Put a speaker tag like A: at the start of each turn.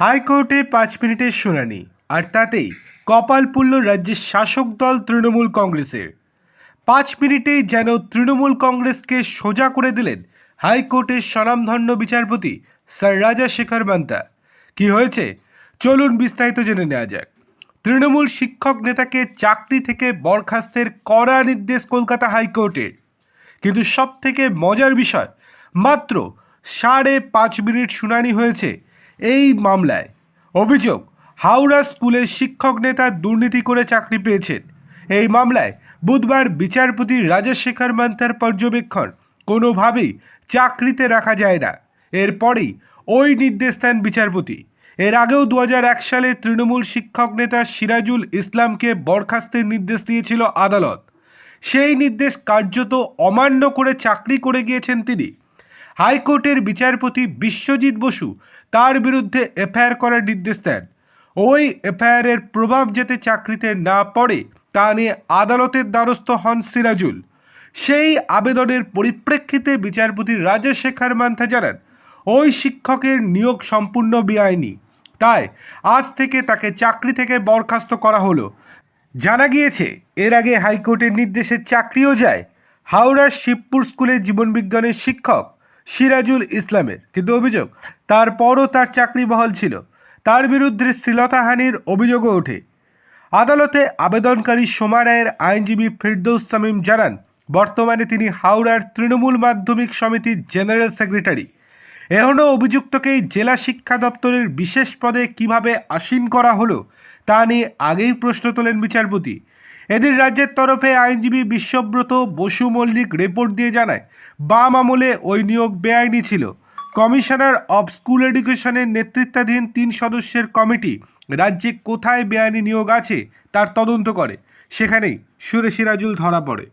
A: হাইকোর্টে পাঁচ মিনিটের শুনানি, আর তাতেই কপাল পুল্ল রাজ্যের শাসক দল তৃণমূল কংগ্রেসের। পাঁচ মিনিটেই যেন তৃণমূল কংগ্রেসকে সোজা করে দিলেন হাইকোর্টের স্বনামধন্য বিচারপতি স্যার রাজা শেখর মান্তা কি হয়েছে? চলুন বিস্তারিত জেনে নেওয়া যাক। তৃণমূল শিক্ষক নেতাকে চাকরি থেকে বরখাস্তের কড়া নির্দেশ কলকাতা হাইকোর্টের। কিন্তু সব থেকে মজার বিষয়, মাত্র সাড়ে পাঁচ মিনিট শুনানি হয়েছে এই মামলায় অভিযোগ, হাওড়া স্কুলের শিক্ষক নেতা দুর্নীতি করে চাকরি পেয়েছেন। এই মামলায় বুধবার বিচারপতি রাজশেখর মান্তার পর্যবেক্ষণ, কোনোভাবেই চাকরিতে রাখা যায় না। এরপরেই ওই নির্দেশ দেন বিচারপতি। এর আগেও দু হাজার এক সালে তৃণমূল শিক্ষক নেতা সিরাজুল ইসলামকে বরখাস্তের নির্দেশ দিয়েছিল আদালত। সেই নির্দেশ কার্যত অমান্য করে চাকরি করে গিয়েছেন তিনি। হাইকোর্টের বিচারপতি বিশ্বজিৎ বসু তার বিরুদ্ধে এফআইআর করার নির্দেশ দেন। ওই এফআইআরের প্রভাব যাতে চাকরিতে না পড়ে, তা নিয়ে আদালতের দ্বারস্থ হন সিরাজুল। সেই আবেদনের পরিপ্রেক্ষিতে বিচারপতি রাজশেখর মান্থা জানান, ওই শিক্ষকের নিয়োগ সম্পূর্ণ বেআইনি। তাই আজ থেকে তাকে চাকরি থেকে বরখাস্ত করা হলো। জানা গিয়েছে, এর আগে হাইকোর্টের নির্দেশে চাকরিও যায়। হাওড়ার শিবপুর স্কুলের জীবনবিজ্ঞানের শিক্ষক সিরাজুল ইসলামের কিন্তু অভিযোগ, তারপরও তার চাকরি বহাল ছিল। তার বিরুদ্ধে শ্লীলতাহানির অভিযোগও ওঠে। আদালতে আবেদনকারী সোমা রায়ের আইনজীবী ফিরদৌস সামিম জানান, বর্তমানে তিনি হাওড়ার তৃণমূল মাধ্যমিক সমিতির জেনারেল সেক্রেটারি। এখনও অভিযুক্তকে জেলা শিক্ষা দপ্তরের বিশেষ পদে কীভাবে আসীন করা হলো, তা নিয়ে আগেই প্রশ্ন তোলেন বিচারপতি। এদিন রাজ্যের তরফে আইনজীবী বিশ্বব্রত বসু মল্লিক রিপোর্ট দিয়ে জানায়, বাম আমলে ওই নিয়োগ বেআইনি ছিল। কমিশনার অব স্কুল এডুকেশনের নেতৃত্বাধীন তিন সদস্যের কমিটি রাজ্যে কোথায় বেআইনি নিয়োগ আছে তার তদন্ত করে। সেখানেই সুরে সিরাজুল ধরা পড়ে।